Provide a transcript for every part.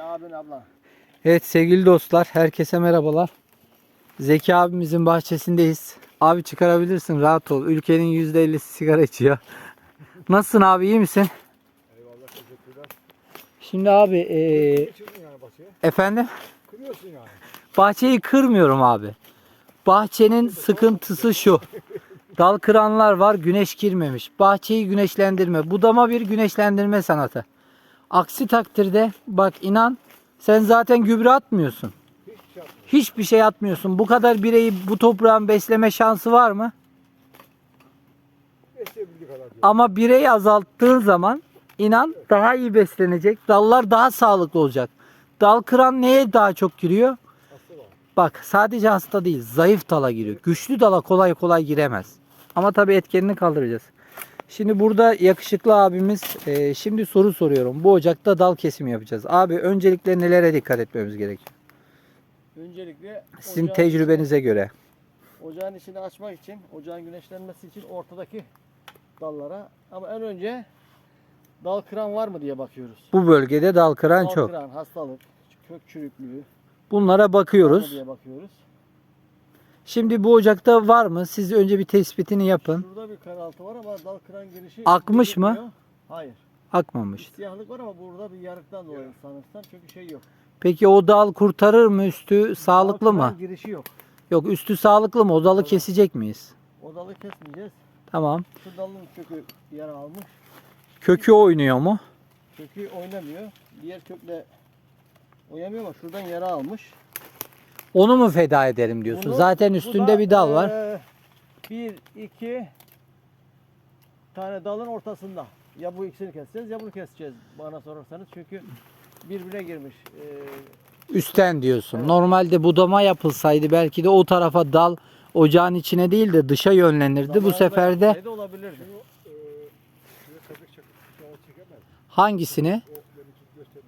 Abin abla. Evet sevgili dostlar, herkese merhabalar. Zeki abimizin bahçesindeyiz. Abi çıkarabilirsin, rahat ol. Ülkenin %50'si sigara içiyor. Nasılsın abi, iyi misin? Eyvallah teşekkürler. Şimdi abi, eee, Çıktın yani bahçeye. efendim, Kırıyorsun yani. bahçeyi kırmıyorum abi. Bahçenin sıkıntısı şu. Dal kıranlar var, güneş girmemiş. Bahçeyi güneşlendirme. Budama bir güneşlendirme sanatı. Aksi takdirde, bak inan, sen zaten gübre atmıyorsun. Hiçbir şey atmıyorsun. Bu kadar bireyi bu toprağın besleme şansı var mı? Ama bireyi azalttığın zaman inan daha iyi beslenecek. Dallar daha sağlıklı olacak. Dal kıran neye daha çok giriyor? Bak sadece hasta değil, zayıf dala giriyor. Güçlü dala kolay kolay giremez. Ama tabii etkenini kaldıracağız. Şimdi burada yakışıklı abimiz e, şimdi soru soruyorum. Bu ocakta dal kesimi yapacağız. Abi öncelikle nelere dikkat etmemiz gerekiyor? Öncelikle Sizin ocağın- tecrübenize göre. Ocağın içini açmak için, ocağın güneşlenmesi için ortadaki dallara ama en önce dal kıran var mı diye bakıyoruz. Bu bölgede dal kıran dal çok. kıran, hastalık, kök çürüklüğü Bunlara var mı bakıyoruz. diye bakıyoruz. Şimdi bu ocakta var mı? Siz önce bir tespitini yapın. Şurada bir karaltı var ama dal kıran girişi Akmış mı? Hayır. Akmamış. Siyahlık var ama burada bir yarıktan dolayı sanırsam çünkü şey yok. Peki o dal kurtarır mı? Üstü sağlıklı Dal mı? kıran girişi yok. Yok üstü sağlıklı mı? O dalı kesecek miyiz? O dalı kesmeyeceğiz. Tamam. Şu dalın kökü yara almış. Kökü oynuyor mu? Kökü oynamıyor. Diğer kökle oynamıyor ama şuradan yara almış. Onu mu feda ederim diyorsun? Bunu- Zaten üstünde da, bir dal var. eee, bir, iki tane dalın ortasında. Ya bu ikisini keseceğiz ya bunu keseceğiz bana sorarsanız. Çünkü birbirine girmiş. Eee, Üstten diyorsun. Evet. Normalde budama yapılsaydı belki de o tarafa dal ocağın içine değil de dışa yönlenirdi. Bu sefer de çekemez. hangisini? O beni tut göster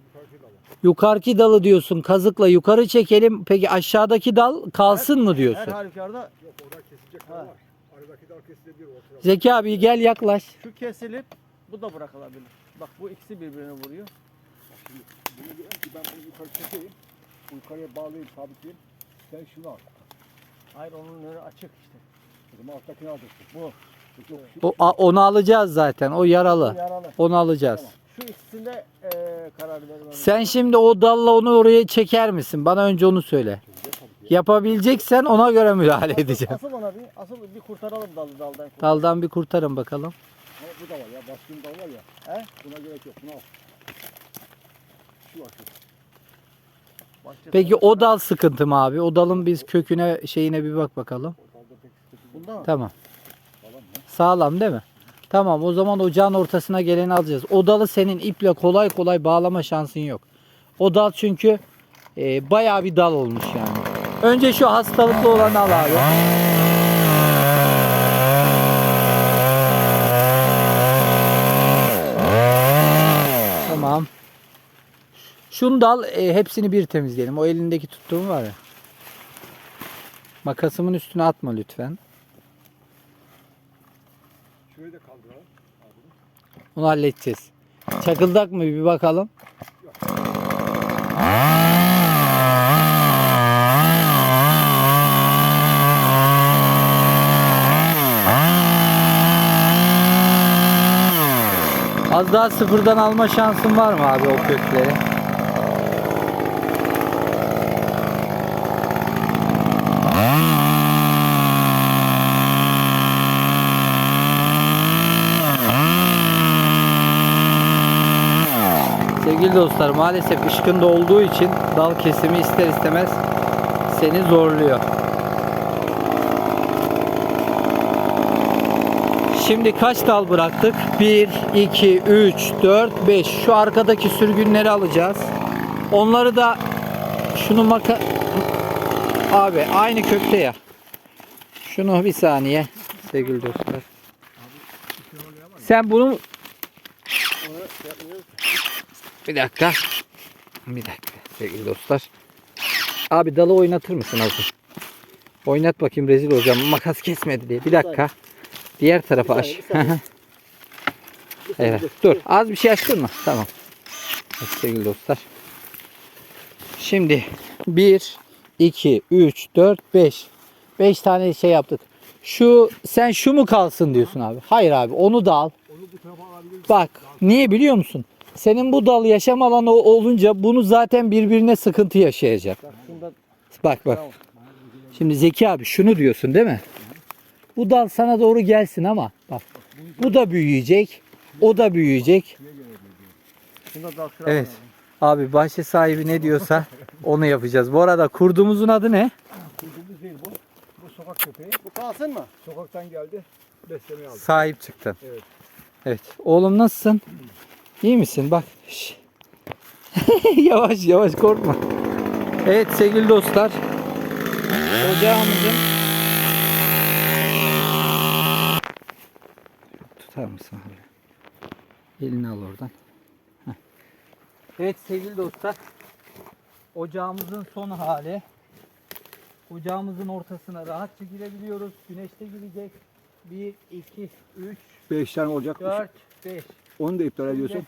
yukarıki dalı. Diyorsun kazıkla yukarı çekelim. Peki aşağıdaki dal kalsın mı Her diyorsun? halükarda Yok orada kesilecek dal var. Aradaki dal kesilebilir ortada. Zeki abi gel yaklaş. şu kesilip bu da bırakılabilir. Bak bu ikisi birbirine vuruyor. Bunu diyorum ki ben bunu yukarı çekeyim. Bu yukarıya bağlayayım sabitleyeyim. Sen şunu al. Hayır onun önü açık işte. O zaman alttakini alacaksın. Bu. Yok, yok, şu- O, a- onu alacağız zaten. O yaralı. Yaralı. Onu alacağız. Şu ikisinde eee karar vermemiz Sen şimdi o dalla onu oraya çeker misin? Bana önce onu söyle. Yapabileceksen ona göre müdahale edeceğim. Asıl ona bir, asıl bir kurtaralım dalı daldan. Daldan bir kurtarın bakalım. Ama bu da var ya. Baskın dal var ya. He? Buna gerek yok. Bunu al. Şu var şu. Bahçe Peki o dal sıkıntı mı abi? O dalın biz köküne şeyine bir bak bakalım. Bunda mı? Tamam. Sağlam değil mi? Tamam o zaman ocağın ortasına geleni alacağız. O dalı senin iple kolay kolay bağlama şansın yok. O dal çünkü e, bayağı bir dal olmuş yani. Önce şu hastalıklı olanı al abi. Tamam. Şunu dal e, hepsini bir temizleyelim. O elindeki tuttuğum var ya. Makasımın üstüne atma lütfen. Şurayı da kaldıralım. Abi. Onu halledeceğiz. Çakıldak mı bir bakalım. Az daha sıfırdan alma şansın var mı abi o kökleri? Sevgili dostlar maalesef ışkında olduğu için dal kesimi ister istemez seni zorluyor. Şimdi kaç dal bıraktık? 1, 2, 3, 4, 5. Şu arkadaki sürgünleri alacağız. Onları da şunu maka... Abi aynı kökte ya. Şunu bir saniye sevgili dostlar. Sen bunu bir dakika. Bir dakika sevgili dostlar. Abi dalı oynatır mısın azı? Oynat bakayım rezil hocam. Makas kesmedi diye. Bir dakika. Diğer tarafa aç. evet. Dur. Az bir şey açtın mı? Tamam. Evet, sevgili dostlar. Şimdi 1, 2, 3, 4, 5. 5 tane şey yaptık. Şu sen şu mu kalsın diyorsun abi. Hayır abi onu da al. Onu bu tarafa alabiliriz. Bak niye biliyor musun? Senin bu dal yaşam alanı olunca bunu zaten birbirine sıkıntı yaşayacak. Bak şunda Bak. Şimdi Zeki abi şunu diyorsun değil mi? Bu dal sana doğru gelsin ama bak bu da büyüyecek. O da büyüyecek. Evet. Abi bahçe sahibi ne diyorsa onu yapacağız. Bu arada kurdumuzun adı ne? Kurdumuz değil bu. Bu sokak köpeği. Bu kalsın mı? Sokaktan geldi. Beslemeye aldı. Sahip çıktın. Evet. Evet. Oğlum nasılsın? İyi misin? Bak. Yavaş yavaş korkma. Evet sevgili dostlar. Ocağımızın Tutar mısın abi? Elini al oradan. Heh. Evet sevgili dostlar. Ocağımızın son hali. Ocağımızın ortasına rahatça girebiliyoruz. Güneşte girecek. 1, 2, 3, Beş tane olacak. 4, 5. Onu da iptal ediyorsun.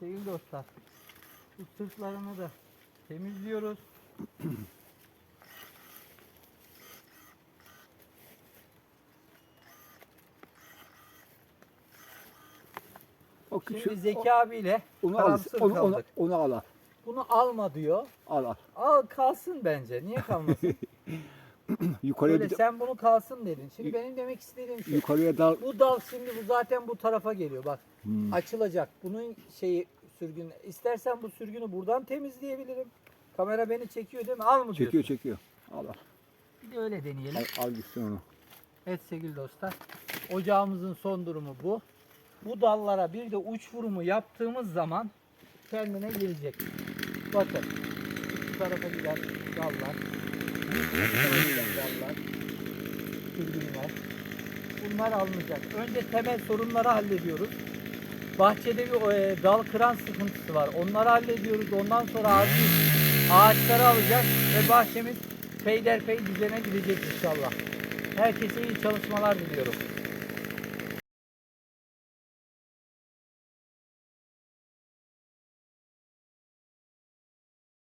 Sevgili dostlar, bu sırtlarını da temizliyoruz. O Şimdi küçük. Zeki abiyle Onu al. Onu, onu, onu al. al. Bunu alma diyor. Al al. Al kalsın bence. Niye kalmasın? Yukarıya Böyle bir, sen bunu kalsın dedin. Şimdi benim demek istediğim şu. yukarıya dal. Bu dal şimdi bu zaten bu tarafa geliyor. Bak Hmm. açılacak. Bunun şeyi sürgün. İstersen bu sürgünü buradan temizleyebilirim. Kamera beni çekiyor değil mi? Al mı diyorsun? Çekiyor çekiyor. Al al. Bir de öyle deneyelim. Al, al gitsin onu. Evet sevgili dostlar. Ocağımızın son durumu bu. Bu dallara bir de uç vurumu yaptığımız zaman kendine gelecek. Bakın. Bu tarafa giden dallar. Dallar. Sürgünler. Bunlar alınacak. Önce temel sorunları hallediyoruz. Bahçede bir e, dal kıran sıkıntısı var. Onları hallediyoruz. Ondan sonra ağaç, ağaçları alacağız ve bahçemiz peyderpey düzene gidecek inşallah. Herkese iyi çalışmalar diliyorum.